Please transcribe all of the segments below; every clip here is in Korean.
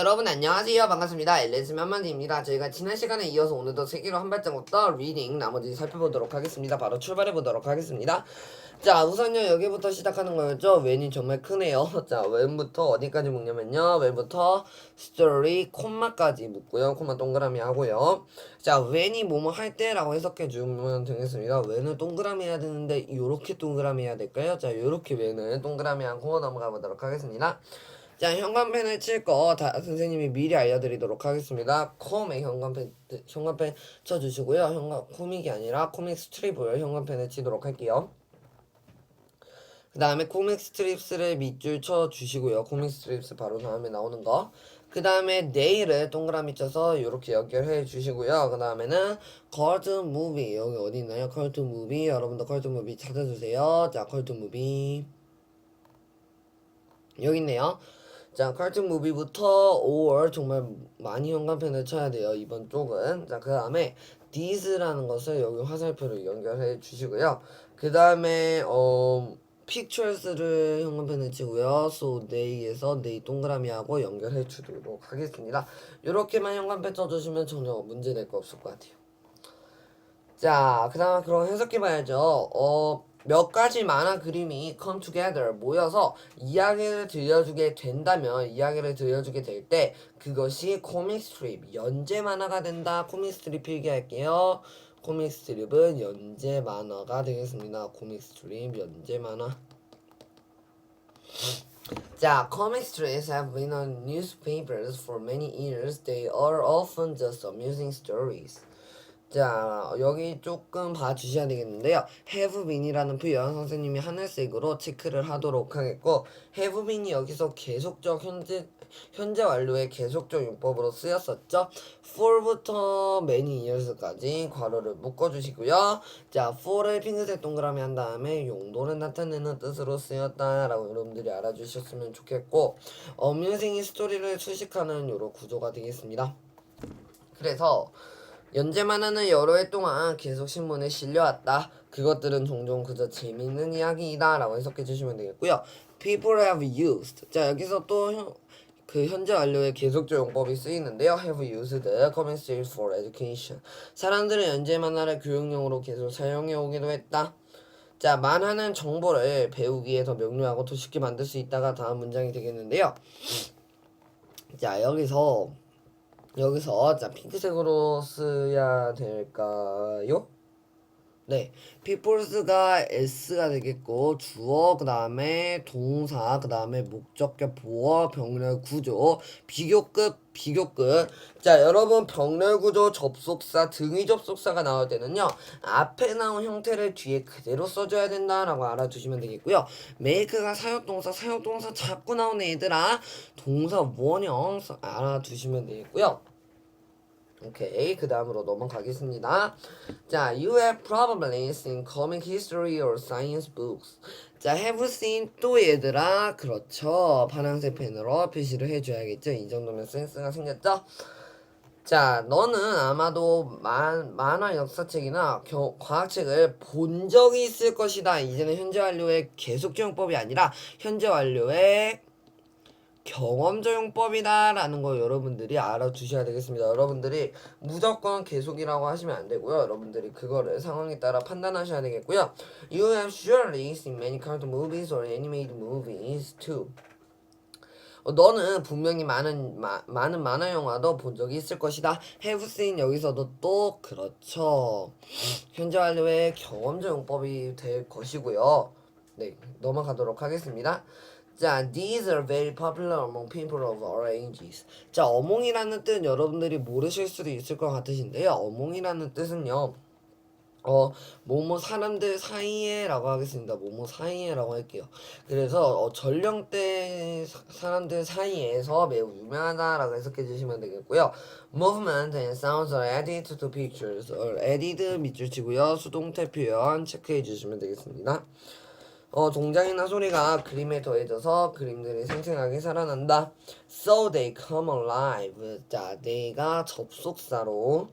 여러분 안녕하세요. 반갑습니다. 엘레스 만만디입니다. 저희가 지난 시간에 이어서 오늘도 세계로 한 발짝부터 리딩 나머지 살펴보도록 하겠습니다. 바로 출발해 보도록 하겠습니다. 자 우선요 여기부터 시작하는 거였죠? 웬이 정말 크네요. 자 웬부터 어디까지 묶냐면요. 웬부터 스토리 콤마까지 묶고요. 콤마 동그라미 하고요. 자 웬이 뭐뭐 할 때라고 해석해 주면 되겠습니다. 웬을 동그라미 해야 되는데 요렇게 동그라미 해야 될까요? 자 요렇게 웬을 동그라미 하고 넘어가 보도록 하겠습니다 자 현관펜을 칠 거 다 선생님이 미리 알려드리도록 하겠습니다. 콤에 현관펜 현관펜 쳐주시고요. 현관 코믹이 아니라 코믹 스트립을 현관펜에 치도록 할게요. 그 다음에 코믹 스트립스를 밑줄 쳐주시고요. 코믹 스트립스 바로 다음에 나오는 거. 그 다음에 네일을 동그라미 쳐서 이렇게 연결해 주시고요. 그 다음에는 컬트 무비 여기 어디 있나요? 컬트 무비 여러분도 컬트 무비 찾아주세요. 자 컬트 무비 여기 있네요. 자, 칼툰 무비부터 5월 정말 많이 현관펜을 쳐야 돼요. 이번 쪽은. 자, 그 다음에 this라는 것을 여기 화살표로 연결해 주시고요. 그 다음에 어 pictures를 현관펜을 치고요. so they에서 they 동그라미하고 연결해 주도록 하겠습니다. 이렇게만 현관펜 쳐주시면 전혀 문제 될 거 없을 것 같아요. 자, 그 다음 그럼 해석해 봐야죠. 어, 몇 가지 만화 그림이 come together 모여서 이야기를 들려주게 된다면 이야기를 들려주게 될 때 그것이 코믹 스트립 연재 만화가 된다. 코믹 스트립 필기할게요. 코믹 스트립은 연재 만화가 되겠습니다. 코믹 스트립 연재 만화. 자, comic strips have been on newspapers for many years. They are often just amusing stories. 자, 여기 조금 봐주셔야 되겠는데요. been이라는 표현 선생님이 하늘색으로 체크를 하도록 하겠고, been이 여기서 계속적 현재 현재 완료의 계속적 용법으로 쓰였었죠. for부터 many years까지 괄호를 묶어주시고요. 자, for를 핑크색 동그라미 한 다음에 용도를 나타내는 뜻으로 쓰였다라고 여러분들이 알아주셨으면 좋겠고, amusing 스토리를 수식하는 요런 구조가 되겠습니다. 그래서 연재만 하는 여러 해 동안 계속 신문에 실려왔다. 그것들은 종종 그저 재미있는 이야기이다. 라고 해석해 주시면 되겠고요. People have used. 자, 여기서 또 현, 그 현재 완료의 계속적 용법이 쓰이는데요. Have used commentaries for education. 사람들은 연재 만화를 교육용으로 계속 사용해 오기도 했다. 자, 만화는 정보를 배우기에 더 명료하고 더 쉽게 만들 수 있다가 다음 문장이 되겠는데요. 자, 여기서 여기서 자 핑크색으로 써야 될까요? 네, peoples가 s가 되겠고 주어 그 다음에 동사 그 다음에 목적격 보어 병렬 구조 비교급 비교급. 자 여러분 병렬 구조 접속사 등위 접속사가 나올 때는요 앞에 나온 형태를 뒤에 그대로 써줘야 된다라고 알아두시면 되겠고요. make가 사역동사 사역동사 자꾸 나오는 얘들아 동사 원형 써- 알아두시면 되겠고요 오케이 그 다음으로 넘어가겠습니다. 자 you have probably seen comic history or science books. 자 have seen 또 얘들아 그렇죠. 파란색 펜으로 표시를 해줘야겠죠. 이 정도면 센스가 생겼죠? 자 너는 아마도 만, 만화 역사책이나 겨, 과학책을 본 적이 있을 것이다. 이제는 현재 완료의 계속 적용법이 아니라 현재 완료의 경험적용법이다라는 거 여러분들이 알아두셔야 되겠습니다. 여러분들이 무조건 계속이라고 하시면 안 되고요. 여러분들이 그거를 상황에 따라 판단하셔야 되겠고요. You have surely seen many cartoon movies or animated movies too. 어, 너는 분명히 많은 마, 많은 만화 영화도 본 적이 있을 것이다. Have seen 여기서도 또 그렇죠. 현재 완료의 경험적 용법이 될 것이고요. 네, 넘어가도록 하겠습니다. 자, these are very popular among people of all ages. 자, 어몽이라는 뜻 여러분들이 모르실 수도 있을 것 같으신데요. 어몽이라는 뜻은요. 어, 뭐뭐 사람들 사이에라고 하겠습니다. 뭐뭐 사이에라고 할게요. 그래서 어, 전령대 사- 사람들 사이에서 매우 유명하다라고 해석해 주시면 되겠고요. Movement and sounds are added to pictures. or added 밑줄 치고요. 수동태 표현 체크해 주시면 되겠습니다. 어, 동작이나 소리가 그림에 더해져서 그림들이 생생하게 살아난다. So they come alive. 자, they가 접속사로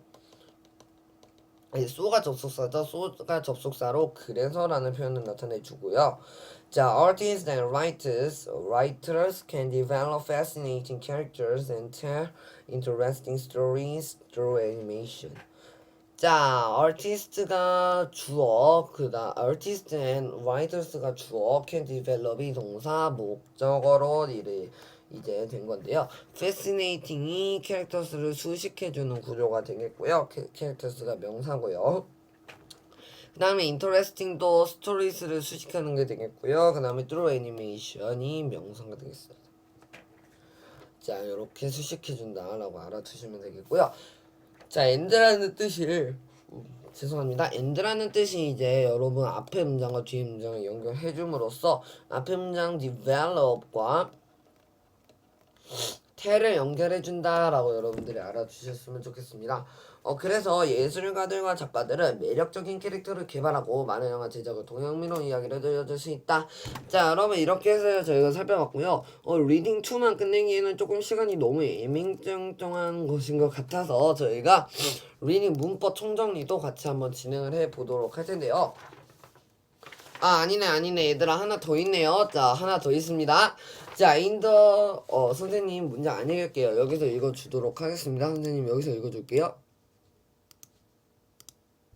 so가 접속사죠. so가 접속사로 그래서라는 표현을 나타내 주고요. 자, artists and writers, writers can develop fascinating characters and tell interesting stories through animation. 자, artist가 주어, 그다 artist and writers가 주어, can develop이 동사, 목적어로 일을 이제 된 건데요. fascinating이 캐릭터스를 수식해주는 구조가 되겠고요. 캐, 캐릭터스가 명사고요. 그 다음에 interesting도 스토리스를 수식하는 게 되겠고요. 그 다음에 through animation이 명사가 되겠습니다. 자, 이렇게 수식해준다라고 알아두시면 되겠고요. 자, end라는 뜻이 음, 죄송합니다. end라는 뜻이 이제 여러분 앞에 문장과 뒤에 문장을 연결해 줌으로써 앞에 문장 develop과 태를 연결해 준다라고 여러분들이 알아주셨으면 좋겠습니다. 어 그래서 예술가들과 작가들은 매력적인 캐릭터를 개발하고 많은 영화 제작을 동양미로 이야기를 들려줄 수 있다. 자 여러분 이렇게 해서 저희가 살펴봤고요. 어 리딩 2만 끝내기에는 조금 시간이 너무 예민정정한 것인 것 같아서 저희가 리딩 문법 총정리도 같이 한번 진행을 해 보도록 할 텐데요. 아 아니네 아니네 얘들아 하나 더 있네요 자 하나 더 있습니다 자 인더 어 선생님 문장 안 읽을게요 여기서 읽어주도록 하겠습니다 선생님 여기서 읽어줄게요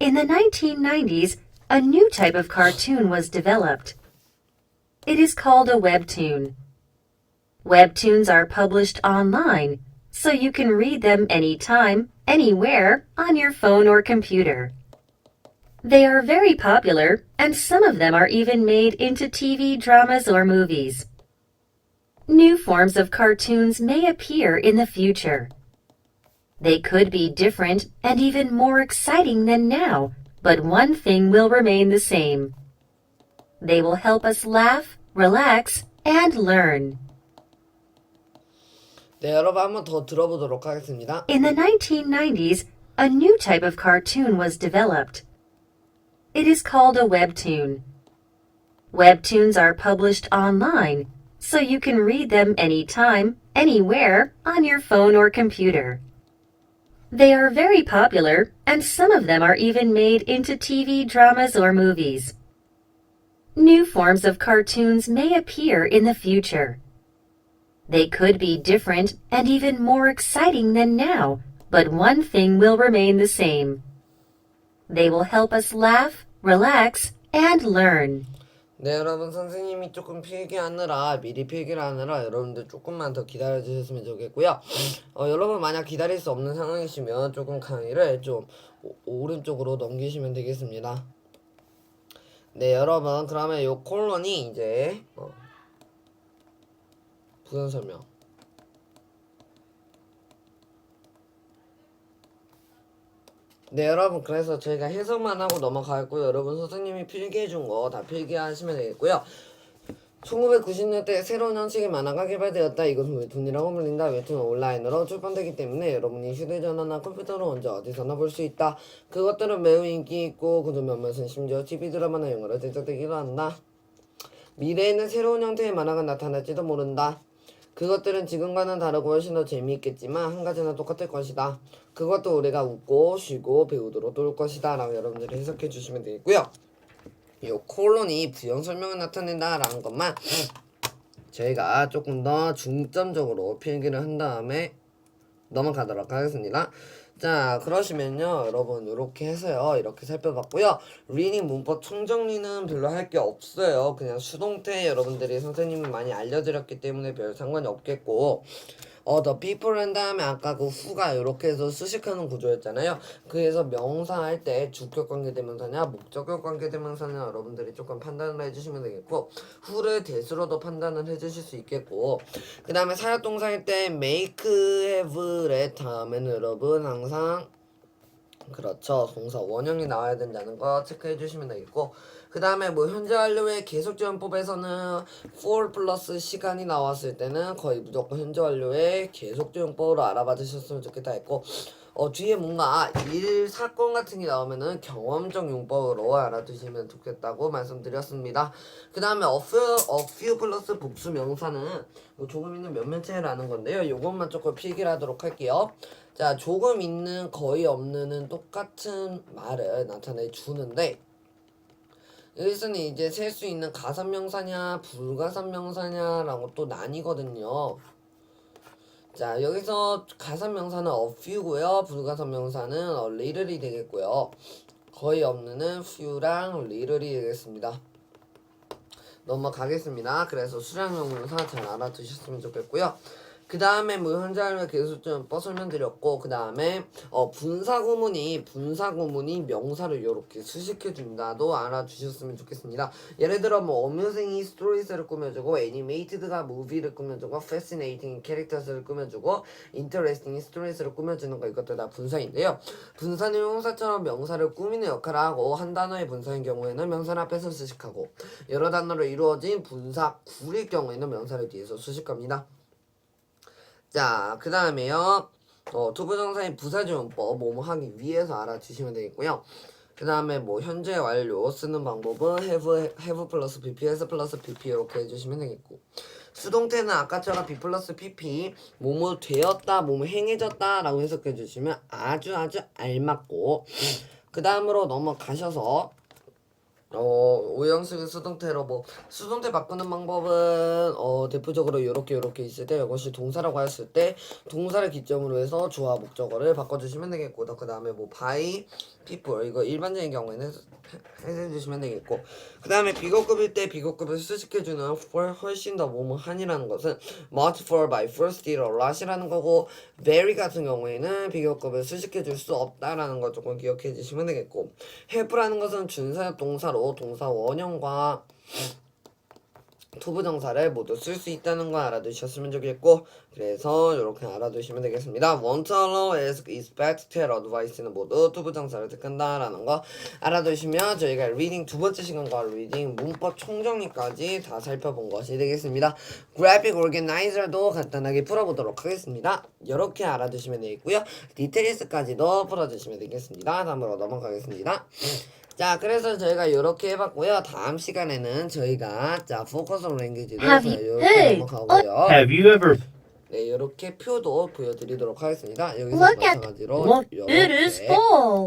In the 1990s, a new type of cartoon was developed. It is called a webtoon. Webtoons are published online, so you can read them anytime, anywhere, on your phone or computer. They are very popular, and some of them are even made into TV dramas or movies. New forms of cartoons may appear in the future. They could be different and even more exciting than now, but one thing will remain the same. They will help us laugh, relax, and learn. 네 여러분 한번 더 들어보도록 하겠습니다 In the 1990s, a new type of cartoon was developed. It is called a webtoon. Webtoons are published online, so you can read them anytime, anywhere, on your phone or computer. They are very popular, and some of them are even made into TV dramas or movies. New forms of cartoons may appear in the future. They could be different and even more exciting than now, but one thing will remain the same. They will help us laugh, relax, and learn. 네 여러분 선생님이 조금 필기하느라 미리 필기를 하느라 여러분들 조금만 더 기다려 주셨으면 좋겠고요. 어, 여러분 만약 기다릴 수 없는 상황이시면 조금 강의를 좀 오, 오른쪽으로 넘기시면 되겠습니다. 네 여러분 그러면 요 콜론이 이제 어, 부연 설명 네 여러분 그래서 저희가 해석만 하고 넘어가고요 여러분 선생님이 필기해준 거 다 필기하시면 되겠고요 1990년대 새로운 형식의 만화가 개발되었다. 이것은 웹툰이라고 불린다. 웹툰은 온라인으로 출판되기 때문에 여러분이 휴대전화나 컴퓨터로 언제 어디서나 볼 수 있다. 그것들은 매우 인기 있고 그중 몇몇은 심지어 TV 드라마나 영화로 제작되기도 한다. 미래에는 새로운 형태의 만화가 나타날지도 모른다. 그것들은 지금과는 다르고 훨씬 더 재미있겠지만 한 가지는 똑같을 것이다. 그것도 우리가 웃고 쉬고 배우도록 도울 것이다. 라고 여러분들이 해석해 주시면 되겠고요. 이 콜론이 부연 설명을 나타낸다 라는 것만 저희가 조금 더 중점적으로 필기를 한 다음에 넘어가도록 하겠습니다. 자 그러시면요 여러분 이렇게 해서요 이렇게 살펴봤고요. 리딩 문법 총정리는 별로 할 게 없어요. 그냥 수동태 여러분들이 선생님이 많이 알려드렸기 때문에 별 상관이 없겠고 어, the people 한 다음에 아까 그 who가 이렇게 해서 수식하는 구조였잖아요. 그래서 명사 할 때 주격 관계 대명사냐 목적격 관계 대명사냐 여러분들이 조금 판단을 해주시면 되겠고 who를 대수로도 판단을 해주실 수 있겠고 그 다음에 사역동사 할때 make, have, let 다음에는 여러분 항상 그렇죠. 동사 원형이 나와야 된다는 거 체크해 주시면 되겠고 그 다음에 뭐 현재 완료의 계속 지원법에서는 for 플러스 시간이 나왔을 때는 거의 무조건 현재 완료의 계속 지원법으로 알아봐 주셨으면 좋겠다 했고 어 뒤에 뭔가 일 사건 같은 게 나오면은 경험적 용법으로 알아두시면 좋겠다고 말씀드렸습니다. 그 다음에 a few, a few 플러스 복수 명사는 뭐 조금 있는 몇몇 차이라는 건데요. 요것만 조금 필기를 하도록 할게요. 자 조금 있는 거의 없는은 똑같은 말을 나타내 주는데 여기서는 이제 셀 수 있는 가산명사냐 불가산명사냐라고 또 나뉘거든요. 자 여기서 가산명사는 a few고요. 불가산명사는 a little이 되겠고요. 거의 없는은 few랑 little이 되겠습니다. 넘어가겠습니다. 그래서 수량형용사 잘 알아두셨으면 좋겠고요. 그 다음에 뭐 현재를 계속 좀 뻗 설명드렸고 그 다음에 어 분사구문이 분사구문이 명사를 이렇게 수식해 준다도 알아주셨으면 좋겠습니다. 예를 들어 뭐 amusing stories를 꾸며주고 animated가 movie를 꾸며주고 fascinating characters를 꾸며주고 interesting stories를 꾸며주는 거 이것도 다 분사인데요. 분사는 형사처럼 명사를 꾸미는 역할을 하고 한 단어의 분사인 경우에는 명사를 앞에서 수식하고 여러 단어로 이루어진 분사 구일 경우에는 명사를 뒤에서 수식합니다. 자, 그 다음에요. 어, 투부정사의 부사지원법 뭐뭐 하기 위해서 알아주시면 되겠고요. 그 다음에 뭐 현재 완료 쓰는 방법은 have, have 플러스 pp, has 플러스 pp 이렇게 해주시면 되겠고 수동태는 아까처럼 be 플러스 pp 뭐뭐 되었다, 뭐뭐 행해졌다 라고 해석해 주시면 아주 아주 알맞고 그 다음으로 넘어가셔서 어, 오형식 수동태로 뭐 수동태 바꾸는 방법은 어, 대표적으로 이렇게 이렇게 있을 때 이것이 동사라고 했을 때 동사를 기점으로 해서 주어 목적어를 바꿔주시면 되겠고 그 다음에 뭐 by people 이거 일반적인 경우에는 해- 해주시면 되겠고 그 다음에 비교급일 때 비교급을 수식해주는 for 훨씬 더 뭐뭐 한이라는 것은 much for by first did a lot이라는 거고 very 같은 경우에는 비교급을 수식해줄 수 없다라는 거 조금 기억해 주시면 되겠고 have라는 것은 준사 동사로 동사 원형과 투부정사를 모두 쓸 수 있다는 거 알아두셨으면 좋겠고 그래서 이렇게 알아두시면 되겠습니다. want allow, ask, expect, tell, advice는 모두 투부정사를 택한다라는 거 알아두시면 저희가 리딩 두 번째 시간과 리딩 문법 총정리까지 다 살펴본 것이 되겠습니다. graphic organizer도 간단하게 풀어보도록 하겠습니다. 이렇게 알아두시면 되겠고요. 디테일스까지도 풀어주시면 되겠습니다. 다음으로 넘어가겠습니다. 자, 그래서 저희가 이렇게 해봤고요. 다음 시간에는 저희가 자 포커스 온 랭귀지도 Have you 이렇게 heard? 넘어가고요. Have you ever 네, 이렇게 표도 보여드리도록 하겠습니다. 여기서 Look at 마찬가지로 Look, it is 이렇게. full.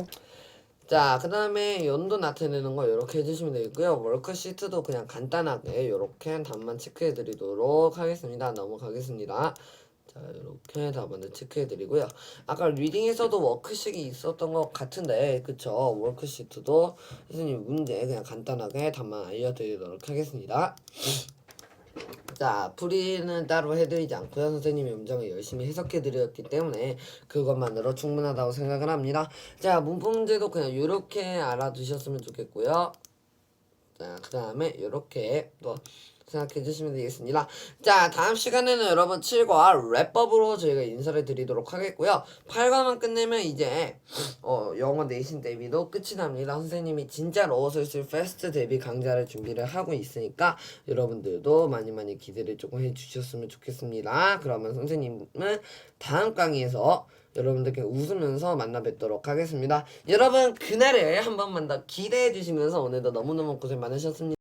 자, 그 다음에 연도 나타내는 거 이렇게 해주시면 되고요. 워크시트도 그냥 간단하게 이렇게 답만 체크해드리도록 하겠습니다. 넘어가겠습니다. 자, 이렇게 답안을 체크해드리고요. 아까 리딩에서도 워크식이 있었던 것 같은데, 그쵸? 워크시트도 선생님 문제 그냥 간단하게 답만 알려드리도록 하겠습니다. 자, 풀이는 따로 해드리지 않고요. 선생님이 음정을 열심히 해석해드렸기 때문에 그것만으로 충분하다고 생각을 합니다. 자, 문법 문제도 그냥 이렇게 알아두셨으면 좋겠고요. 자, 그 다음에 이렇게 또 생각해 주시면 되겠습니다. 자, 다음 시간에는 여러분 7과 랩법으로 저희가 인사를 드리도록 하겠고요. 8과만 끝내면 이제 어, 영어 내신 대비도 끝이 납니다. 선생님이 진짜로 슬슬 패스트 대비 강좌를 준비를 하고 있으니까 여러분들도 많이 많이 기대를 조금 해 주셨으면 좋겠습니다. 그러면 선생님은 다음 강의에서 여러분들께 웃으면서 만나 뵙도록 하겠습니다. 여러분 그날을 한 번만 더 기대해 주시면서 오늘도 너무너무 고생 많으셨습니다.